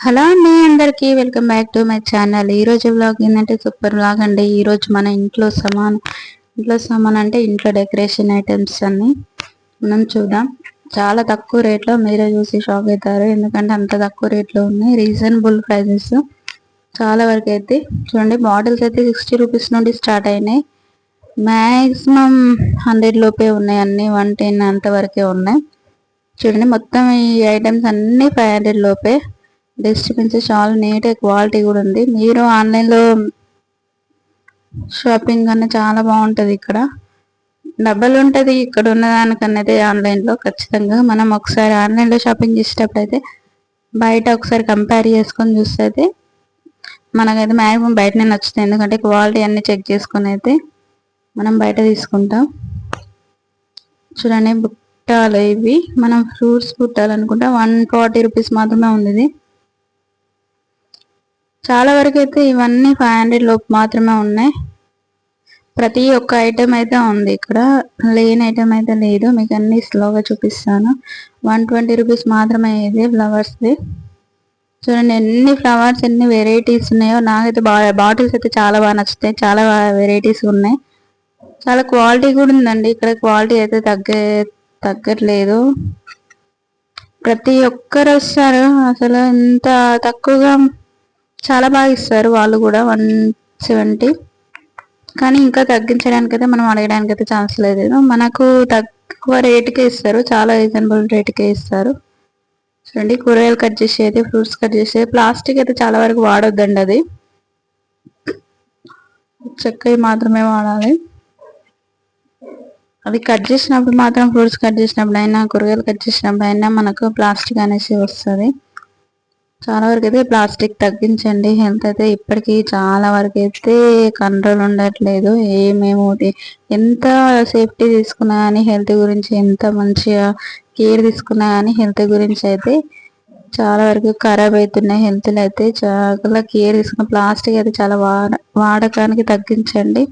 Hello అండి అందరికీ welcome back to my channel. ఈ రోజు ఏంటంటే సూపర్ బ్లాగ్ అండి. ఈరోజు మన ఇంట్లో సామాన్ ఇంట్లో సామాన్ అంటే ఇంట్లో డెకరేషన్ ఐటమ్స్ అన్ని మనం చూద్దాం. చాలా తక్కువ రేట్లో మీరే చూసి షాక్ అవుతారు. ఎందుకంటే అంత తక్కువ రేట్లో ఉన్నాయి. రీజనబుల్ ప్రైజెస్ చాలా వరకు అయితే. చూడండి బాటిల్స్ అయితే సిక్స్టీ రూపీస్ నుండి స్టార్ట్ అయినాయి. మ్యాక్సిమం హండ్రెడ్ లోపే ఉన్నాయి. అన్ని వన్ టెన్ అంత వరకే ఉన్నాయి. చూడండి మొత్తం ఈ ఐటమ్స్ అన్నీ ఫైవ్ హండ్రెడ్ లోపే డస్ట్బిన్స్ చాలా నీట్ క్వాలిటీ కూడా ఉంది. మీరు ఆన్లైన్లో షాపింగ్ కన్నా చాలా బాగుంటుంది ఇక్కడ. డబ్బులు ఉంటుంది ఇక్కడ ఉన్నదానికన్నా ఆన్లైన్లో ఖచ్చితంగా. మనం ఒకసారి ఆన్లైన్లో షాపింగ్ చేసేటప్పుడు అయితే బయట ఒకసారి కంపేర్ చేసుకొని చూస్తే అయితే మనకైతే మ్యాక్సిమం బయటనే నచ్చుతుంది ఎందుకంటే క్వాలిటీ అన్నీ చెక్ చేసుకుని అయితే మనం బయట తీసుకుంటాం. చూడండి బుట్టాలు ఇవి. మనం ఫ్రూట్స్ బుట్టాలనుకుంటే వన్ ఫార్టీ రూపీస్ మాత్రమే ఉంది చాలా వరకు అయితే ఇవన్నీ ఫైవ్ హండ్రెడ్ లోపు మాత్రమే ఉన్నాయి. ప్రతి ఒక్క ఐటెం అయితే ఉంది ఇక్కడ. లేని ఐటెం అయితే లేదు. మీకు అన్ని స్లోగా చూపిస్తాను. వన్ ట్వంటీ రూపీస్ మాత్రమే ఇది ఫ్లవర్స్ది చూడండి ఎన్ని ఫ్లవర్స్ ఎన్ని వెరైటీస్ ఉన్నాయో నాకైతే బాగా బాటిల్స్ అయితే చాలా బాగా నచ్చుతాయి. చాలా వెరైటీస్ ఉన్నాయి. చాలా క్వాలిటీ కూడా ఉందండి. ఇక్కడ క్వాలిటీ అయితే తగ్గే తగ్గట్లేదు. ప్రతి ఒక్కరు వస్తారు. అసలు ఇంత తక్కువగా చాలా బాగా ఇస్తారు వాళ్ళు కూడా వన్ సెవెంటీ. కానీ ఇంకా తగ్గించడానికి అయితే మనం అడగడానికి అయితే ఛాన్స్ లేదు మనకు తక్కువ రేటుకే ఇస్తారు చాలా రీజనబుల్ రేటుకే ఇస్తారు. చూడండి కూరగాయలు కట్ చేసేది ఫ్రూట్స్ కట్ చేసేది. ప్లాస్టిక్ అయితే చాలా వరకు వాడొద్దండి అది. చెక్క మాత్రమే వాడాలి. అవి కట్ చేసినప్పుడు మాత్రం ఫ్రూట్స్ కట్ చేసినప్పుడు అయినా కూరగాయలు కట్ చేసినప్పుడు అయినా మనకు ప్లాస్టిక్ అనేసి వస్తుంది. చాలా వరకు అయితే ప్లాస్టిక్ తగ్గించండి. హెల్త్ అయితే ఇప్పటికీ చాలా వరకు అయితే కంట్రోల్ ఉండట్లేదు. ఏమేమి ఎంత సేఫ్టీ తీసుకున్నా కానీ హెల్త్ గురించి ఎంత మంచిగా కేర్ తీసుకున్నా కానీ హెల్త్ గురించి అయితే చాలా వరకు ఖరాబ్ అవుతున్నాయి హెల్త్లో అయితే చాలా కేర్ తీసుకున్న ప్లాస్టిక్ అయితే చాలా వాడ వాడకానికి తగ్గించండి.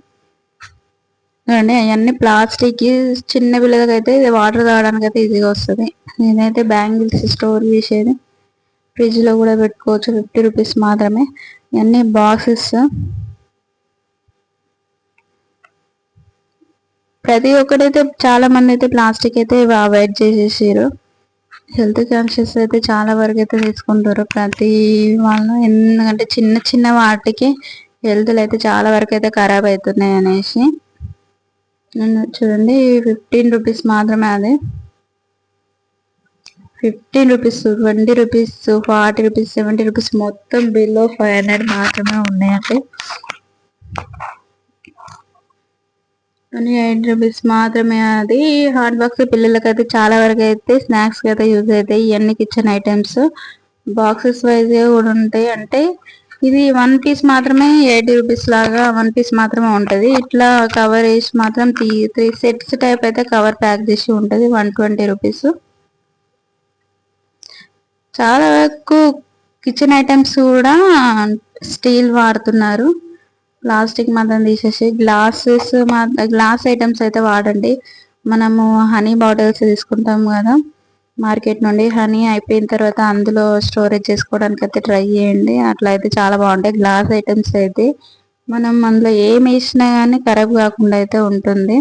చూడండి అవన్నీ ప్లాస్టిక్ చిన్న పిల్లలకైతే అయితే వాటర్ తాగడానికి అయితే ఈజీగా వస్తుంది. నేనైతే బ్యాంగిల్స్ స్టోర్ చేసేది. ఫ్రిడ్జ్లో కూడా పెట్టుకోవచ్చు ఫిఫ్టీ రూపీస్ మాత్రమే. ఇవన్నీ బాక్సెస్ ప్రతి ఒక్కటైతే చాలా మంది అయితే ప్లాస్టిక్ అయితే అవాయిడ్ చేసేసారు. హెల్త్ కాన్షియస్ అయితే చాలా వరకు అయితే తీసుకుంటారు. ప్రతి వాళ్ళు ఎందుకంటే చిన్న చిన్న వాటికి హెల్త్లు అయితే చాలా వరకు అయితే ఖరాబ్ అవుతున్నాయి అనేసి. చూడండి ఫిఫ్టీన్ రూపీస్ మాత్రమే అది. Fifteen rupees twenty rupees forty rupees seventy rupees మొత్తం బిలో ఫైవ్ హండ్రెడ్ మాత్రమే ఉన్నాయండి. ట్వంటీ ఎయిట్ రూపీస్ మాత్రమే అది. హాట్ బాక్స్ పిల్లలకైతే చాలా వరకు అయితే స్నాక్స్ అయితే యూజ్ అవుతాయి. ఇవన్నీ కిచెన్ ఐటమ్స్. బాక్సెస్ వైజ్ కూడా ఉంటాయి. అంటే ఇది వన్ పీస్ మాత్రమే ఎయిటీ రూపీస్ లాగా వన్ పీస్ మాత్రమే ఉంటుంది. ఇట్లా కవర్ వేసి మాత్రం త్రీ సెట్స్ టైప్ అయితే కవర్ ప్యాక్ చేసి ఉంటుంది. One twenty rupees. చాలా వరకు కిచెన్ ఐటమ్స్ కూడా స్టీల్ వాడుతున్నారు. ప్లాస్టిక్ మాత్రం తీసేసి గ్లాసెస్ గ్లాస్ ఐటమ్స్ అయితే వాడండి. మనము హనీ బాటిల్స్ తీసుకుంటాం కదా. మార్కెట్ నుండి హనీ అయిపోయిన తర్వాత అందులో స్టోరేజ్ చేసుకోవడానికి అయితే ట్రై చేయండి. అట్లా అయితే చాలా బాగుంటాయి గ్లాస్ ఐటమ్స్ అయితే. మనం అందులో ఏం వేసినా కానీ ఖరాబ్ కాకుండా అయితే ఉంటుంది.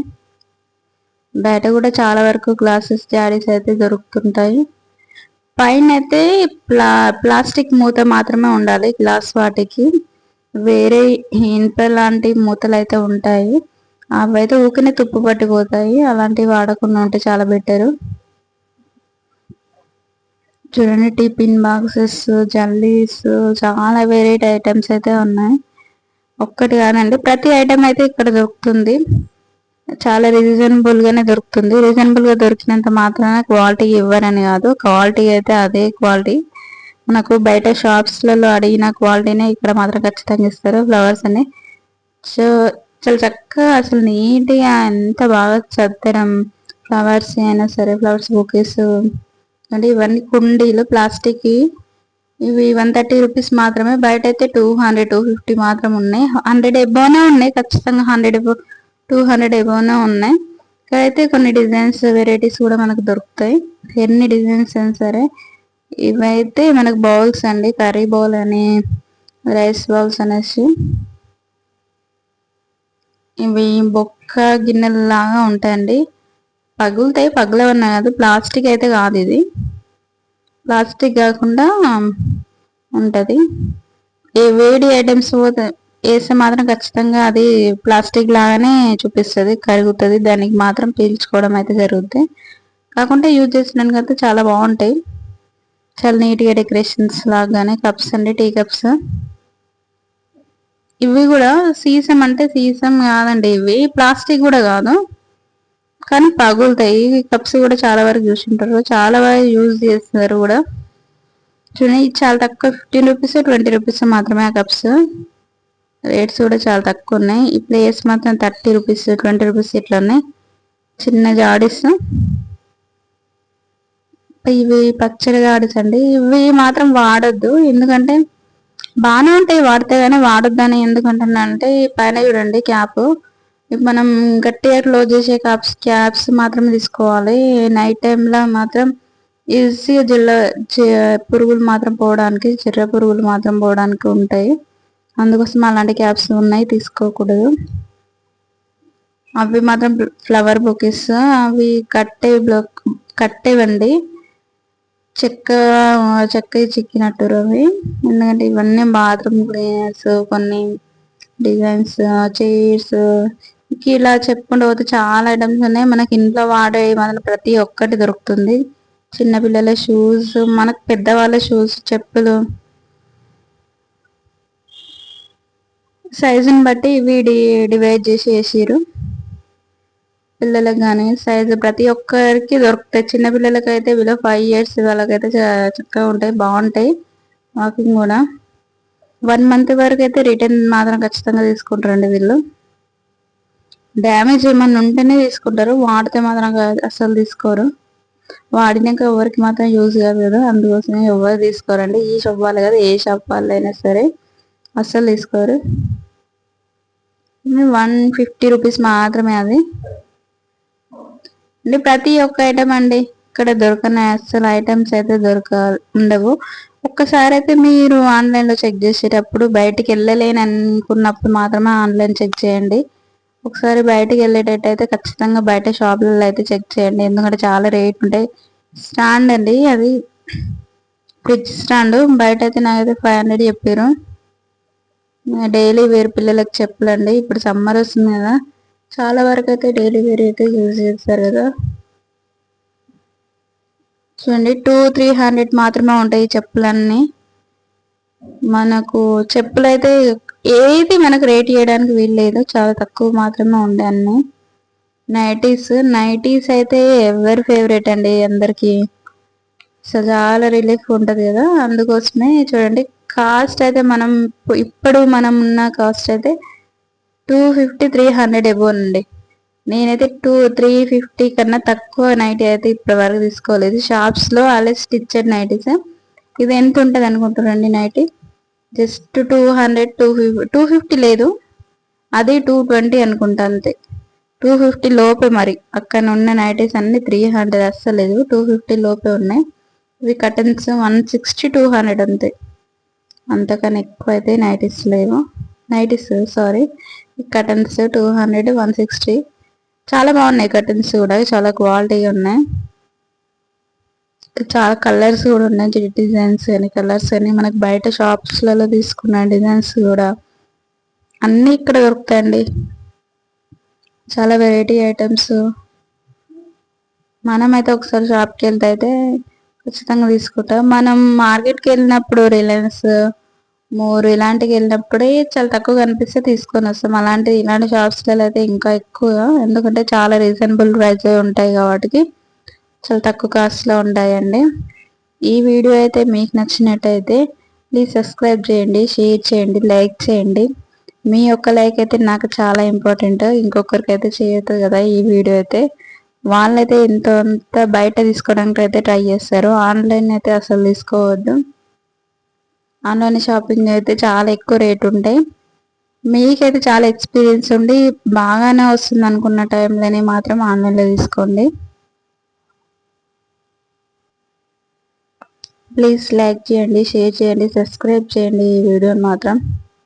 బయట కూడా చాలా వరకు గ్లాసెస్ జాడీస్ అయితే దొరుకుతుంటాయి. పైన అయితే ప్లా ప్లాస్టిక్ మూత మాత్రమే ఉండాలి గ్లాస్ వాటికి. వేరే ఇనుప లాంటి మూతలు అయితే ఉంటాయి. అవి అయితే ఊకనే తుప్పు పట్టిపోతాయి. అలాంటివి వాడకుండా ఉంటే చాలా బెటరు. చూడండి టిఫిన్ బాక్సెస్ జల్లీస్ చాలా వెరైటీ ఐటమ్స్ అయితే ఉన్నాయి. ఒక్కటి కాదండి ప్రతి ఐటమ్ అయితే ఇక్కడ దొరుకుతుంది. చాలా రీజనబుల్గానే దొరుకుతుంది. రీజనబుల్గా దొరికినంత మాత్రాన క్వాలిటీ ఇవ్వరని కాదు. క్వాలిటీ అయితే అదే క్వాలిటీ మనకు బయట షాప్స్లలో అడిగిన క్వాలిటీనే ఇక్కడ మాత్రం ఖచ్చితంగా ఇస్తారు. ఫ్లవర్స్ అని సో చాలా చక్కగా అసలు నీట్గా ఎంత బాగా చద్దరం ఫ్లవర్స్ అయినా సరే ఫ్లవర్స్ బుకేస్ అంటే ఇవన్నీ కుండీలు ప్లాస్టిక్ ఇవి వన్ థర్టీ రూపీస్ మాత్రమే. బయట అయితే టూ హండ్రెడ్ టూ ఫిఫ్టీ మాత్రం ఉన్నాయి. హండ్రెడ్ ఎబోనే ఉన్నాయి. ఖచ్చితంగా హండ్రెడ్ ఎబో టూ హండ్రెడ్ ఎబోనే ఉన్నాయి. అయితే కొన్ని డిజైన్స్ వెరైటీస్ కూడా మనకు దొరుకుతాయి. ఎన్ని డిజైన్స్ అయినా సరే ఇవైతే మనకు బౌల్స్ అండి. కర్రీ బౌల్ అని రైస్ బౌల్స్ అనేసి. ఇవి బొక్క గిన్నెలు లాగా ఉంటాయండి. పగులుతాయి పగులవన్నా కాదు. ప్లాస్టిక్ అయితే కాదు ఇది. ప్లాస్టిక్ కాకుండా ఉంటుంది. ఈ వేడి ఐటమ్స్ వేస్తే మాత్రం ఖచ్చితంగా అది ప్లాస్టిక్ లాగానే చూపిస్తుంది కరుగుతుంది. దానికి మాత్రం పీల్చుకోవడం అయితే జరుగుతుంది కాకుంటే యూజ్ చేసినానికి అయితే చాలా బాగుంటాయి. చాలా నీట్గా డెకరేషన్స్ లాగానే కప్స్ అండి టీ కప్స్. ఇవి కూడా సీసం అంటే సీసం కాదండి ఇవి ప్లాస్టిక్ కూడా కాదు. కానీ పగులుతాయి. కప్స్ కూడా చాలా వరకు చూసింటారు చాలా వరకు యూజ్ చేస్తున్నారు కూడా. చూడండి చాలా తక్కువ ఫిఫ్టీన్ రూపీస్ ట్వంటీ రూపీస్ మాత్రమే ఆ కప్స్. రేట్స్ కూడా చాలా తక్కువ ఉన్నాయి ఈ ప్లేస్ మాత్రం థర్టీ రూపీస్ ట్వంటీ రూపీస్ ఇట్లా ఉన్నాయి. చిన్న జాడీస్. ఇవి పచ్చడి జాడీస్ అండి. ఇవి మాత్రం వాడద్దు. ఎందుకంటే బాగానే ఉంటాయి వాడితే కానీ వాడొద్దని ఎందుకంటున్నా అంటే పైన చూడండి క్యాప్. మనం గట్టిగా క్లోజ్ చేసే క్యాప్స్ క్యాప్స్ మాత్రమే తీసుకోవాలి. నైట్ టైంలో మాత్రం ఈజీగా జిల్ల పురుగులు మాత్రం పోవడానికి చిర్ర పురుగులు మాత్రం పోవడానికి ఉంటాయి. అందుకోసం అలాంటి క్యాప్స్ ఉన్నాయి తీసుకోకూడదు. అవి మాత్రం ఫ్లవర్ బొకేస్ అవి కట్టే బ్లాక్ కట్టేవండి. చెక్క చెక్క చిక్కినట్టు అవి ఎందుకంటే ఇవన్నీ బాత్రూమ్ క్లీనర్స్ కొన్ని డిజైన్స్ చైర్స్. ఇలా చెప్పుకుంటూ పోతే చాలా ఐటమ్స్ ఉన్నాయి. మనకి ఇంట్లో వాడే మన ప్రతి ఒక్కటి దొరుకుతుంది. చిన్నపిల్లల షూస్ మనకు పెద్దవాళ్ళ షూస్ చెప్పులు. సైజుని బట్టి వీడి డివైడ్ చేసి వేసారు పిల్లలకు కానీ సైజు ప్రతి ఒక్కరికి దొరుకుతాయి. చిన్న పిల్లలకి అయితే వీళ్ళు ఫైవ్ ఇయర్స్ వాళ్ళకైతే చక్కగా ఉంటాయి. బాగుంటాయి. వాకింగ్ కూడా. వన్ మంత్ వరకు అయితే రిటర్న్ మాత్రం ఖచ్చితంగా తీసుకుంటారండి వీళ్ళు. డ్యామేజ్ ఏమన్నా ఉంటేనే తీసుకుంటారు. వాడితే మాత్రం అసలు తీసుకోరు. వాడినాక ఎవరికి మాత్రం యూజ్ కాదు కదా. అందుకోసమే ఎవరు తీసుకోరండి. ఈ షాప్ వాళ్ళు కదా ఏ షాప్ వాళ్ళు అయినా సరే అస్సలు తీసుకోరు. వన్ ఫిఫ్టీ రూపీస్ మాత్రమే అది అంటే ప్రతి ఒక్క ఐటమ్ అండి ఇక్కడ దొరకని అసలు ఐటమ్స్ అయితే దొరక ఉండవు. ఒక్కసారి అయితే మీరు ఆన్లైన్లో చెక్ చేసేటప్పుడు బయటికి వెళ్ళలేని అనుకున్నప్పుడు మాత్రమే ఆన్లైన్ చెక్ చేయండి. ఒకసారి బయటకెళ్ళేటట్టు అయితే ఖచ్చితంగా బయట షాపులలో అయితే చెక్ చేయండి. ఎందుకంటే చాలా రేట్ ఉంటాయి. స్టాండ్ అండి అది. ఫ్రిడ్జ్ స్టాండ్ బయట అయితే నాకైతే ఫైవ్ హండ్రెడ్ చెప్పారు. డైలీ వేర్ పిల్లలకు చెప్పలండి. ఇప్పుడు సమ్మర్ వస్తుంది కదా. చాలా వరకు అయితే డైలీ వేర్ అయితే యూజ్ చేస్తారు కదా. చూడండి టూ త్రీ హండ్రెడ్ మాత్రమే ఉంటాయి చెప్పులన్నీ. మనకు చెప్పులు అయితే ఏది మనకు రేట్ చేయడానికి వీల్లేదు. చాలా తక్కువ మాత్రమే ఉండే అన్ని. నైటీస్ నైటీస్ అయితే ఎవరి ఫేవరెట్ అండి అందరికీ. సో చాలా రిలీఫ్ ఉంటుంది కదా. అందుకోసమే చూడండి కాస్ట్ అయితే మనం ఇప్పుడు మనం ఉన్న కాస్ట్ అయితే two fifty three hundred above అండి నేనైతే టూ త్రీ ఫిఫ్టీ కన్నా తక్కువ నైటీ అయితే ఇప్పటి వరకు తీసుకోలేదు. షాప్స్లో అలా స్టిచ్చెడ్ నైటీస్. ఇది ఎంత ఉంటుంది అనుకుంటారండి nighty? Just two hundred two fifty two fifty లేదు. అది టూ ట్వంటీ అనుకుంటా అంతే. టూ ఫిఫ్టీ లోపే మరి. అక్కడ ఉన్న నైటీస్ అన్ని త్రీ హండ్రెడ్ అస్సలేదు టూ ఫిఫ్టీ లోపే ఉన్నాయి. ఇవి cottons one sixty two hundred అంతే. అంతకన్నా ఎక్కువ అయితే నైటీస్ లేవు. Nighties sorry. Cottons two hundred one sixty. చాలా బాగున్నాయి కటన్స్ కూడా. చాలా క్వాలిటీగా ఉన్నాయి. చాలా కలర్స్ కూడా ఉన్నాయి. డిజైన్స్ కానీ కలర్స్ కానీ. మనకి బయట షాప్స్లలో తీసుకున్న డిజైన్స్ కూడా అన్నీ ఇక్కడ దొరుకుతాయండి. చాలా వెరైటీ ఐటమ్స్. మనమైతే ఒకసారి షాప్కి వెళ్తే అయితే ఖచ్చితంగా తీసుకుంటాం. మనం మార్కెట్కి వెళ్ళినప్పుడు రిలయన్స్ మోర్ ఇలాంటికి వెళ్ళినప్పుడే చాలా తక్కువ కనిపిస్తే తీసుకొని వస్తాం. అలాంటి ఇలాంటి షాప్స్లలో అయితే ఇంకా ఎక్కువ ఎందుకంటే చాలా రీజనబుల్ ప్రైస్ ఉంటాయి కాబట్టి చాలా తక్కువ కాస్ట్లో ఉంటాయండి. ఈ వీడియో అయితే మీకు నచ్చినట్టయితే ప్లీజ్ సబ్స్క్రైబ్ చేయండి షేర్ చేయండి లైక్ చేయండి. మీ యొక్క లైక్ అయితే నాకు చాలా ఇంపార్టెంట్. ఇంకొకరికి అయితే చేయొద్దు కదా ఈ వీడియో అయితే. వాళ్ళైతే ఇంత అంత బయట తీసుకోవడానికి అయితే ట్రై చేస్తారు. ఆన్లైన్ అయితే అసలు తీసుకోవద్దు. ఆన్లైన్ షాపింగ్ అయితే చాలా ఎక్కువ రేట్ ఉంటాయి మీకైతే చాలా ఎక్స్పీరియన్స్ ఉండి బాగానే వస్తుంది అనుకున్న టైంలోనే మాత్రం ఆన్లైన్లో తీసుకోండి. ప్లీజ్ లైక్ చేయండి షేర్ చేయండి సబ్స్క్రైబ్ చేయండి ఈ వీడియోని మాత్రం.